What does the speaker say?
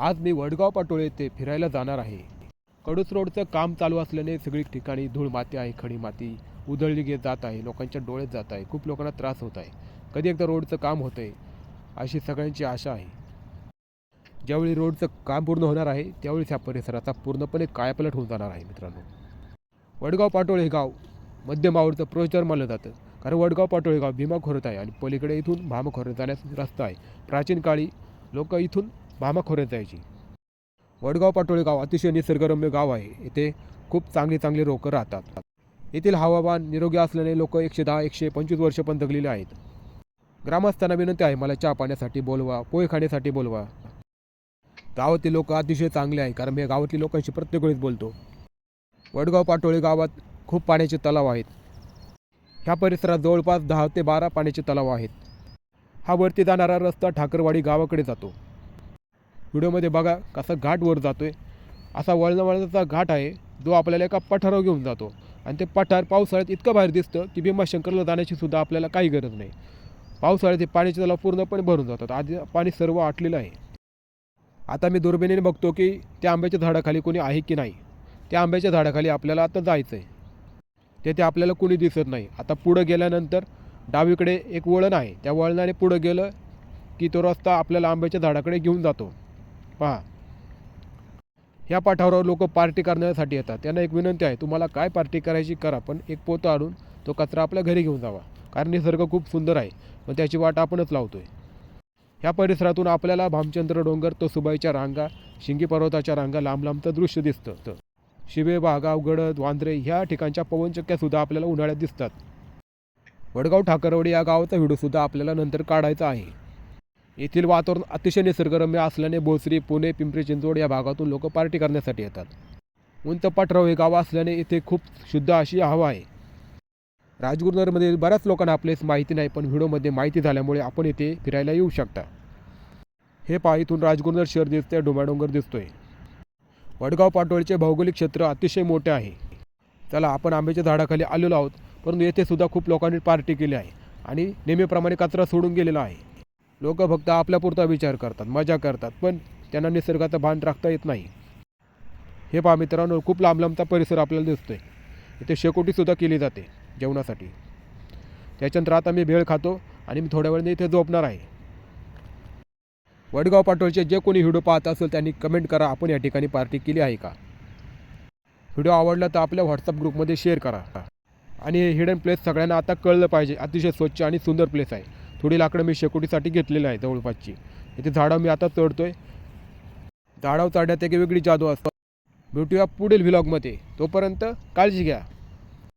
आज मी वडगाव पाटोळे येथे फिरायला जाणार आहे. कडूस रोडचं काम चालू असल्याने सगळी ठिकाणी धूळ माती आहे खडी माती उधळली घेत जात आहे. लोकांच्या डोळ्यात जात आहे. खूप लोकांना त्रास होत आहे. कधी एकदा रोडचं काम होतं आहे अशी सगळ्यांची आशा आहे. ज्यावेळी रोडचं काम पूर्ण होणार आहे त्यावेळीच ह्या परिसराचा पूर्णपणे कायापलट होऊन जाणार आहे मित्रांनो. वडगाव पाटोळे हे गाव मध्य मावळचं प्रोचार मानलं जातं. कारण वडगाव पाटोळे गाव भीमा खोरत आहे आणि पलीकडे इथून भामा खोऱ्यात जाण्यास रस्ता आहे. प्राचीन काळी लोक इथून भामा खोऱ्यात जायची. वडगाव पाटोळे गाव अतिशय निसर्गरम्य गाव आहे. येथे खूप चांगले चांगले लोकं राहतात. येथील हवामान निरोगी असल्याने लोक एकशे दहा एकशे पंचवीस वर्ष पण जगलेले आहेत. ग्रामस्थांना विनंती आहे मला चहा पाण्यासाठी बोलवा पोहे खाण्यासाठी बोलवा. गावातील लोक अतिशय चांगले आहे कारण मी गावातील लोकांशी प्रत्येक वेळेस बोलतो. वडगाव पाटोळे गावात खूप पाण्याचे तलाव आहेत. ह्या परिसरात जवळपास दहा ते बारा पाण्याचे तलाव आहेत. हा वरती जाणारा रस्ता ठाकरवाडी गावाकडे जातो. व्हिडिओमध्ये बघा कसा घाट वर आहे असा वळणा वळणाचा घाट आहे जो आपल्याला एका पठारावर घेऊन जातो. आणि ते पठार पावसाळ्यात इतकं बाहेर दिसतं की भीमाशंकरला जाण्याची सुद्धा आपल्याला काही गरज नाही. पावसाळ्यात ते पाण्याचे तलाव पूर्णपणे भरून जातात. आधी पाणी सर्व आटलेलं आहे. आता मी दुर्बिणीने बघतो की त्या आंब्याच्या झाडाखाली कोणी आहे की नाही. त्या आंब्याच्या झाडाखाली आपल्याला आता जायचं आहे तेथे आपल्याला कोणी दिसत नाही. आता पुढं गेल्यानंतर डावीकडे एक वळण आहे. त्या वळणाने पुढं गेलं की तो रस्ता आपल्याला आंब्याच्या झाडाकडे घेऊन जातो. पहा. ह्या पाठावर लोक पार्टी करण्यासाठी येतात. त्यांना एक विनंती आहे तुम्हाला काय पार्टी करायची करा पण एक पोतं आणून तो कचरा आपल्या घरी घेऊन जावा. कारण निसर्ग खूप सुंदर आहे पण त्याची वाट आपणच लावतोय. ह्या परिसरातून आपल्याला भामचंद्र डोंगर तो सुबाईच्या रांगा शिंगी पर्वताच्या रांगा लांब लांबचं दृश्य दिसतं. तर शिवे बागाव गडद वांद्रे ह्या ठिकाणच्या पवनचक्क्यासुद्धा आपल्याला उन्हाळ्यात दिसतात. वडगाव ठाकरवडी या गावाचा व्हिडिओसुद्धा आपल्याला नंतर काढायचा आहे. येथील वातावरण अतिशय निसर्गरम्य असल्याने भोसरी पुणे पिंपरी चिंचवड या भागातून लोक पार्टी करण्यासाठी येतात. उंच पाठराव हे गाव असल्याने इथे खूप शुद्ध अशी हवा आहे. राजगुरुनगरमध्ये बऱ्याच लोकांना आपलेच माहिती नाही पण व्हिडिओमध्ये माहिती झाल्यामुळे आपण इथे फिरायला येऊ शकता. हे पहा इथून राजगुरुनगर शहर दिसते डोंगर दिसतोय. वडगाव पाटोळीचे भौगोलिक क्षेत्र अतिशय मोठे आहे. चला आपण आंब्याच्या झाडाखाली आलेलो आहोत परंतु येथे सुद्धा खूप लोकांनी पार्टी केली आहे आणि नेहमीप्रमाणे कचरा सोडून गेलेला आहे. लोक फक्त आपल्यापुरता विचार करतात मजा करतात पण त्यांना निसर्गाचं भान राखता येत नाही. हे पहा मित्रांनो खूप लांब लांबचा परिसर आपल्याला दिसतोय. इथे शेकोटीसुद्धा केली जाते जेवणासाठी. त्याच्यानंतर आता मी भेळ खातो आणि मी थोड्या वेळाने इथे झोपणार आहे. वडगाव पाटोळचे जे कोणी व्हिडिओ पाहत असेल त्यांनी कमेंट करा आपण या ठिकाणी पार्टी केली आहे का? व्हिडिओ आवडला तर आपल्या व्हॉट्सअप ग्रुपमध्ये शेअर करा. आणि हे हिडन प्लेस सगळ्यांना आता कळलं पाहिजे अतिशय स्वच्छ आणि सुंदर प्लेस आहे. थोडी लाकडं मी शेकोटीसाठी घेतलेली आहे जवळपासची. इथे झाडं मी आता चढतोय झाडावर चढण्यात एक वेगळी जादू असतो. भेटूया पुढील व्हिलॉगमध्ये तोपर्यंत काळजी घ्या.